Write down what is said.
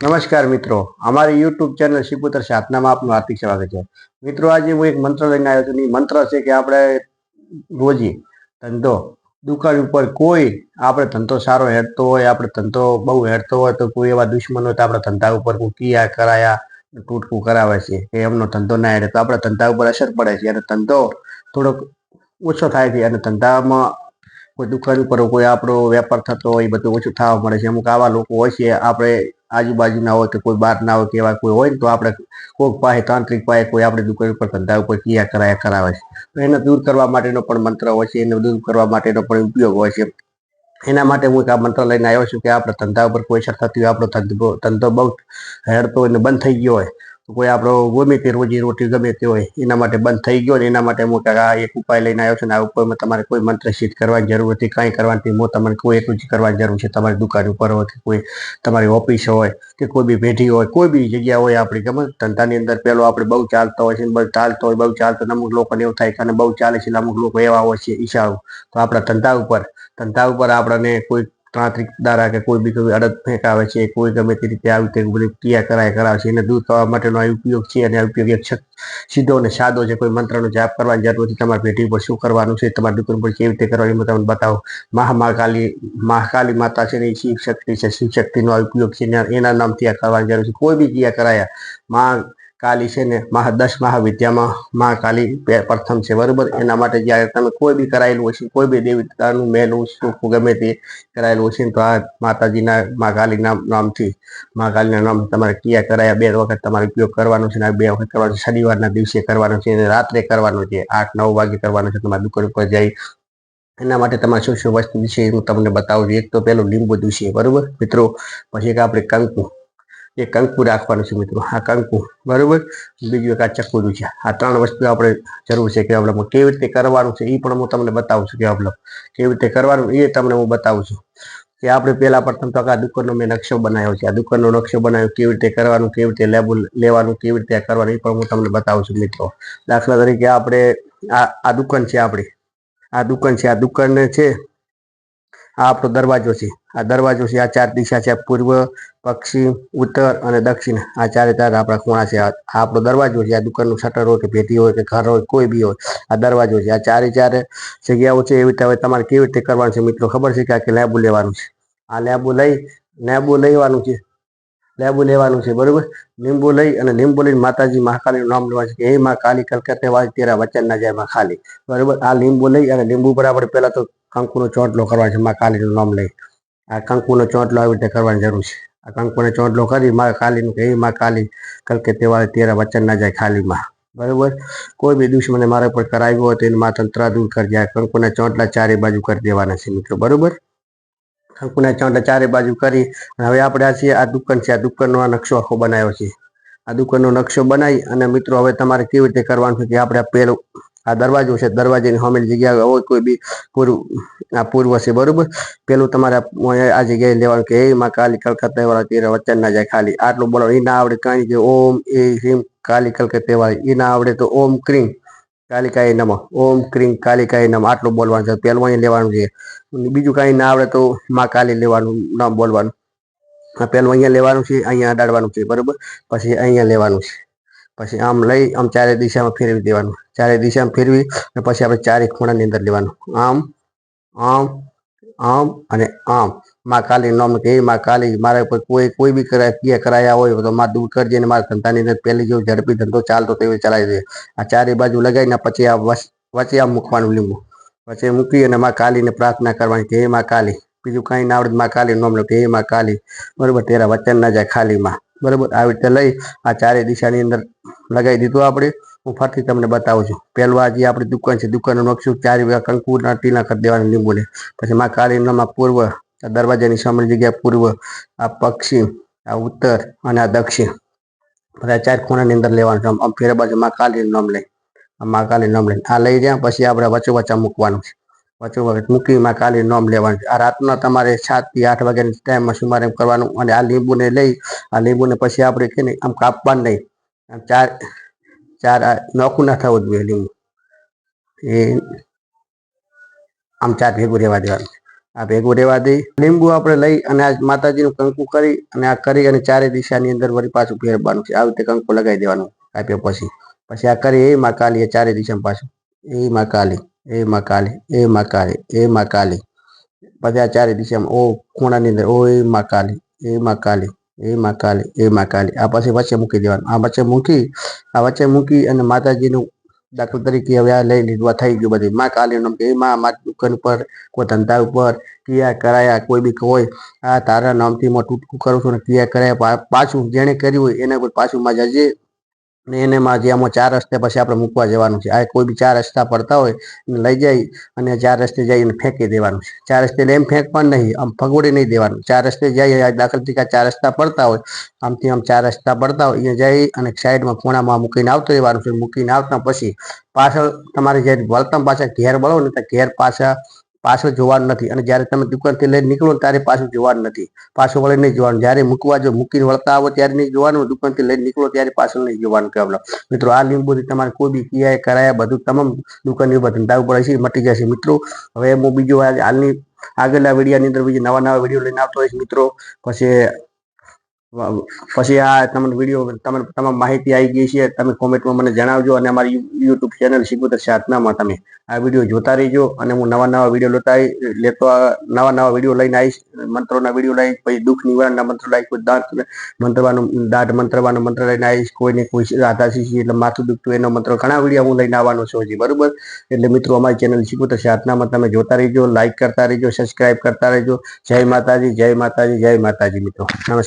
નમસ્કાર મિત્રો. અમારી યુટ્યુબ ચેનલ શિપુત્ર સાધનામાં આપનું હાર્દિક સ્વાગત છે. મિત્રો, આજે હું એક મંત્ર લઈને આવ્યો છું. એ મંત્ર છે કે આપણે રોજી ધંધો. દુકાન ઉપર કોઈ આપણે ધંધો સારો હેરતો હોય, આપણે ધંધો બહુ હેરતો હોય, તો કોઈ એવા દુશ્મનો તો આપણા ધંધા ઉપર કિયા કરાયા ટૂટકું કરાવે છે. કે એમનો ધંધો ના હેડે તો આપણા ધંધા ઉપર અસર પડે છે અને ધંધો થોડોક ઓછો થાય છે અને ધંધામાં કોઈ દુકાન ઉપર કોઈ આપણો વેપાર થતો હોય, એ બધું ઓછું થવા મળે છે. અમુક આવા લોકો હોય છે, આપણે આજુબાજુના હોય કે કોઈ બહારના હોય કે એવા કોઈ હોય ને, તો આપણે કોઈક પાસે, તાંત્રિક પાસે કોઈ આપણે દુકાન ઉપર ધંધા ઉપર ક્રિયા કરાયા, કરાવે છે. તો એને દૂર કરવા માટેનો પણ મંત્ર હોય છે, એને દૂર કરવા માટેનો પણ ઉપયોગ હોય છે. એના માટે હું એક આ મંત્ર લઈને આવ્યો છું કે આપણે ધંધા ઉપર કોઈ અસર થતી હોય, આપણો ધંધો ધંધો બહુ હેડતો હોય ને બંધ થઈ ગયો હોય કોઈ આપણો ગમે તે રોજી રોટી ગમે તે હોય, એના માટે બંધ થઈ ગયો ને એના માટે હું આ એક ઉપાય લઈને આવ્યો છું ને આ ઉપાયમાં તમારે કોઈ મંત્ર સિદ્ધ કરવાની જરૂર નથી, કાંઈ કરવાની હું તમને કોઈ એક જ કરવાની જરૂર છે. તમારી દુકાન ઉપર હોય કે કોઈ તમારી ઓફિસ હોય કે કોઈ બી પેઢી હોય, કોઈ બી જગ્યા હોય આપણી, ગમે ધંધાની અંદર પેલો આપણે બહુ ચાલતો હોય છે બહુ ચાલતો હોય, બહુ ચાલતો અમુક લોકોને એવું થાય કે બહુ ચાલે છે અમુક લોકો એવા હોય છે, ઈશાળો. તો આપણા ધંધા ઉપર ધંધા ઉપર આપણને કોઈ તાંત્રિક દ્વારા કે કોઈ બી કોઈ અડદ ફેંકાવે છે, કોઈ ગમે તે રીતે આવી રીતે બધી ક્રિયા કરાય, કરાવે છે, એને દૂર કરવા માટેનો આ ઉપયોગ છે અને આ ઉપયોગ એક સીધો અને સાદો છે કોઈ મંત્રનો જાપ કરવાની જરૂર નથી. તમારી પેઢી ઉપર શું કરવાનું છે, તમારી દુકાન પર કેવી રીતે કરવાની તમને બતાવો. મહામહાકાલી મહાકાલી માતા છે ને એ શિવ શક્તિ છે. શિવ શક્તિનો આ ઉપયોગ છે એના નામથી આ કરવાની જરૂર છે. કોઈ બી ક્રિયા કરાયા મા કાલી છે ને મહા દસ મહાવિદ્યામાં મહાકાલી બે પ્રથમ છે. બરોબર? એના માટે જ્યારે તમે કોઈ બી કરાયેલું હશે કોઈ બી દેવતાનું મહેલું સુખ ગમે તે કરાયેલું હશે ને, તો આ માતાજીના મા કાલીના નામથી મા કાલીના નામ તમારે ક્રિયા કરાયા. બે વખત તમારે ઉપયોગ કરવાનો છે બે વખત કરવાનો છે. શનિવારના દિવસે કરવાનો છે અને રાત્રે કરવાનો છે. આઠ, નવ વાગે કરવાનો છે, તમારી દુકાન ઉપર જઈ. એના માટે તમારે શું શું વસ્તુ વિશે હું તમને બતાવું છું એક તો પેલું લીંબુ દિવસે બરોબર? મિત્રો, પછી એક આપણે કંકુ. એ કંકુ રાખવાનું છે મિત્રો. આ કંકુ. બરાબર? બીજું એક આ ચકુરું છે. આ ત્રણ વસ્તુ આપણે જરૂર છે કે આપણે કેવી રીતે કરવાનું છે એ પણ હું તમને બતાવું છું કે આપણે કેવી રીતે કરવાનું એ તમને હું બતાવું છું. કે આપણે પહેલા પ્રથમ તો આ દુકાનનો મેં નકશો બનાવ્યો છે. આ દુકાનનો નકશો બનાવ્યો, કેવી રીતે કરવાનું, કેવી રીતે લેબલ લેવાનું, કેવી રીતે કરવાનું એ પણ હું તમને બતાવું છું મિત્રો. દાખલા તરીકે આપણે આ આ દુકાન છે આપણી. આ દુકાન છે, આ દુકાન છે આ આપણો દરવાજો છે. આ દરવાજો છે, આ ચાર દિશા છે પૂર્વ, પશ્ચિમ, ઉત્તર અને દક્ષિણ. આ ચારે ચાર આપણા ખૂણા છે. આ આપણો દરવાજો છે. આ દુકાનનું શટર હોય કે પેટી હોય કે ઘર હોય, કોઈ બી હોય, આ દરવાજો છે. આ ચારે ચાર જગ્યાઓ છે એવી રીતે હવે તમારે કેવી રીતે કરવાનું છે મિત્રો? ખબર છે કે આ કે લેબુ લેવાનું છે. આ લેબુ લઈ, લેબુ લેવાનું છે. લેબુ લેવાનું છે, બરોબર? લીંબુ લઈ અને લીંબુ લઈને માતાજી મહાકાલીનું નામ લેવાનું છે કે, હે માં કાલી, કલકત્તે વાજ તેરા વચન ના જાય, મા ખાલી. બરોબર? આ લીંબુ લઈ અને લીંબુ આપણે પહેલા તો કંકુનો ચોંટલો કરવાનો છે માં કાલીનું નામ લઈ. આ કંકુનો ચોંટલો આવી રીતે કરવાની જરૂર છે. આ કંકુનો ચોંટલો કરી માં કાલીનું કે માં કાલી કલકે વાજ તેરા વચન ના જાય ખાલીમાં. બરાબર? કોઈ બી દુશ્મને મારા પર કરાવ્યો હોય તો એને મા તંત્ર દૂર કરી જાય. કંકુના ચોંટલા ચારે બાજુ કરી દેવાના છે મિત્રો. બરોબર? કંકુના ચોંટલા ચારે બાજુ કરી અને હવે આપણે આ છે આ દુકાન છે, આ દુકાનનો આ નકશો આખો બનાવ્યો છે. આ દુકાનનો નકશો બનાવી અને મિત્રો હવે તમારે કેવી રીતે કરવાનું છે કે આપણે પહેલું આ દરવાજો છે, દરવાજાની સામેની જગ્યા હોય કોઈ બી પૂર્વ આ પૂર્વ છે, બરોબર? પેલું તમારે આ જગ્યાએ લેવાનું કે, એ માં કાલી કલકત્તા વાળા તેરા વચન ના જાય ખાલી. આટલું બોલો એ ના આવડે કાંઈ કે ઓમ, એ, હિમ, કાલી કલકત્તા વાળી એ ના આવડે તો ઓમ ક્રીમ, કાલિકાએ નમ. ઓમ ક્રીમ, કાલિકાએ નમ. આટલું બોલવાનું છે. પહેલું અહીં લેવાનું છે. બીજું કાંઈ ના આવડે તો માં કાલી લેવાનું નામ બોલવાનું. પેલું અહીંયા લેવાનું છે, અહીંયા અડાડવાનું છે, બરોબર? પછી અહીંયા લેવાનું છે. પછી આમ લઈ, આમ ચારે દિશામાં ફેરવી દેવાનું. ચારે દિશામાં ફેરવી અને પછી આપણે ચારે ખૂણાની અંદર લેવાનું. આમ આમ આમ અને આમ. માં કાલી નામ કે માં કાલી, મારા ઉપર કોઈ કોઈ બી કરાય ક્રિયા હોય તો માં દૂર કરજે ને મારા ધંધાની અંદર પહેલી જેવું ઝડપી ધંધો ચાલતો તેવી ચલાવી દે. આ ચારે બાજુ લગાવીને પછી આ વચ્ચે આમ મૂકવાનું લીંબુ. વચ્ચે મૂકી અને માં કાલીને પ્રાર્થના કરવાની કે હે માં કાલી. બીજું કાંઈ ના આવડે તો માં કાલી નામ લો કે હે માં કાલી. બરોબર, તેરા વચન ના જાય ખાલીમાં. બરોબર? આવી રીતે લઈ આ ચારે દિશાની અંદર લગાવી દીધું આપણે. હું ફરીથી તમને બતાવું છું. પહેલું આ જે આપણી દુકાન છે, દુકાનનું નકશું ચારે વા કંકુના ટીલા કરી દેવાના લીંબુને. પછી માં કાલી પૂર્વ દરવાજાની સામેની જગ્યા પૂર્વ, આ પશ્ચિમ, આ ઉત્તર અને આ દક્ષિણ. બધા ચાર ખૂણાની અંદર લેવાનું છે. આમ ફેર બાજુ માં કાલીનું નામ લઈ. આ માં કાલીનું નામ લઈને આ લઈ રહ્યા. પછી આપણે વચ્ચે વચ્ચે મૂકવાનું છે. વચ્ચે વખત મૂકી માં કાલીનું નોમ લેવાનું છે. આ રાતના તમારે સાતથી આઠ વાગ્યાની ટાઈમમાં સુમારે કરવાનું અને આ લીંબુને લઈ, આ લીંબુને પછી આપણે કે આમ કાપવાનું નહીં આમ ચાર ચાર નોખું ના થવું જોઈએ લીંબુ. એ આમ ચાર ભેગું રહેવા દેવાનું આ ભેગું રહેવા દઈ, લીંબુ આપણે લઈ અને આ માતાજીનું કંકુ કરી અને આ કરી અને ચારે દિશાની અંદર વળી પાછું ફેરવાનું છે. આવી રીતે કંકુ લગાવી દેવાનું કાપ્યા પછી. પછી આ કરી, એ માં કાલી, એ ચારે દિશામાં પાછું. એ માં કાલી. એ માં કાલી એ માં કાલી એ માં કાલી આ ચારે દિશામાં, ઓ ખૂણાની અંદર, ઓ એ માં કાલી એ માં કાલી એ માં કાલી એ માં કાલી આ પછી વચ્ચે મૂકી દેવાનું. આ વચ્ચે મૂકી, આ વચ્ચે મૂકી અને માતાજીનું દાખલા તરીકે હવે આ લઈ લીધું. થઈ ગયું બધી. માં કાલી કે માં મારી દુકાન ઉપર, કોઈ ધંધા ઉપર ક્રિયા કરાયા, કોઈ બી હોય આ તારા નામથી હું ટૂટકું કરું છું ને ક્રિયા. કરાયા પાછું જેણે કર્યું હોય એને પર પાછું માં જજે ને એને માં જે આમાં ચાર રસ્તે પછી આપણે મૂકવા જવાનું છે. આ કોઈ બી ચાર રસ્તા પડતા હોય એને લઈ જઈ અને ચાર રસ્તે જઈને ફેંકી દેવાનું છે. ચાર રસ્તે એમ એમ ફેંકવાનું નહીં, આમ ફગોડી નહીં દેવાનું. ચાર રસ્તે જઈએ દાખલા તરીકે ચાર રસ્તા પડતા હોય, આમથી આમ ચાર રસ્તા પડતા હોય, અહીંયા જઈ અને સાઈડમાં ખૂણામાં મૂકીને આવતું રહેવાનું છે. મૂકીને આવતા પછી પાછળ તમારે જે વળતા પાછા ઘેર બળો ને તો ઘેર પાછા પાછળ જોવાનું નથી. અને જ્યારે તમે દુકાનથી લઈને નીકળો ત્યારે પાછું જોવાનું નથી. પાછું વળી નહીં જોવાનું. જ્યારે મૂકવા જો મૂકીને વળતા આવો ત્યારે નહીં જોવાનું. દુકાનથી લઈને નીકળો ત્યારે પાછળ નહીં જોવાનું કહેવાનું મિત્રો, આ લીંબુથી તમારે કોઈ બી કિયા કરાયા, બધું તમામ દુકાનની ઉપર ધંધા ઉપર હશે, મટી જશે. મિત્રો, હવે હું બીજું હાલની આગળના વિડીયાની અંદર બીજી નવા નવા વીડિયો લઈને આવતો હોઈશ મિત્રો, પછી પછી આ તમને વીડિયો તમને તમામ માહિતી આવી ગઈ છે, તમે કોમેન્ટમાં મને જણાવજો અને અમારી યુટ્યુબ ચેનલ શીખવતર સાધનામાં તમે આ વીડિયો જોતા રહેજો અને હું નવા નવા વીડિયો લેતા લેતો નવા નવા વીડિયો લઈને આવીશ મંત્રોના વીડિયો લઈશ પછી દુઃખ નિવારણના મંત્ર લાવીશ કોઈ દાંત મંત્રવાનું દાંત મંત્રવાનો મંત્ર લઈને આવીશ કોઈને કોઈ રાધા શીશી એટલે માથું દુખતું એનો મંત્ર, ઘણા વીડિયો હું લઈને આવવાનો છું હજી, બરોબર? એટલે મિત્રો, અમારી ચેનલ શીખવતર સાધનામાં તમે જોતા રહેજો લાઇક કરતા રહેજો સબસ્ક્રાઇબ કરતા રહેજો. જય માતાજી જય માતાજી જય માતાજી મિત્રો. નમસ્કાર.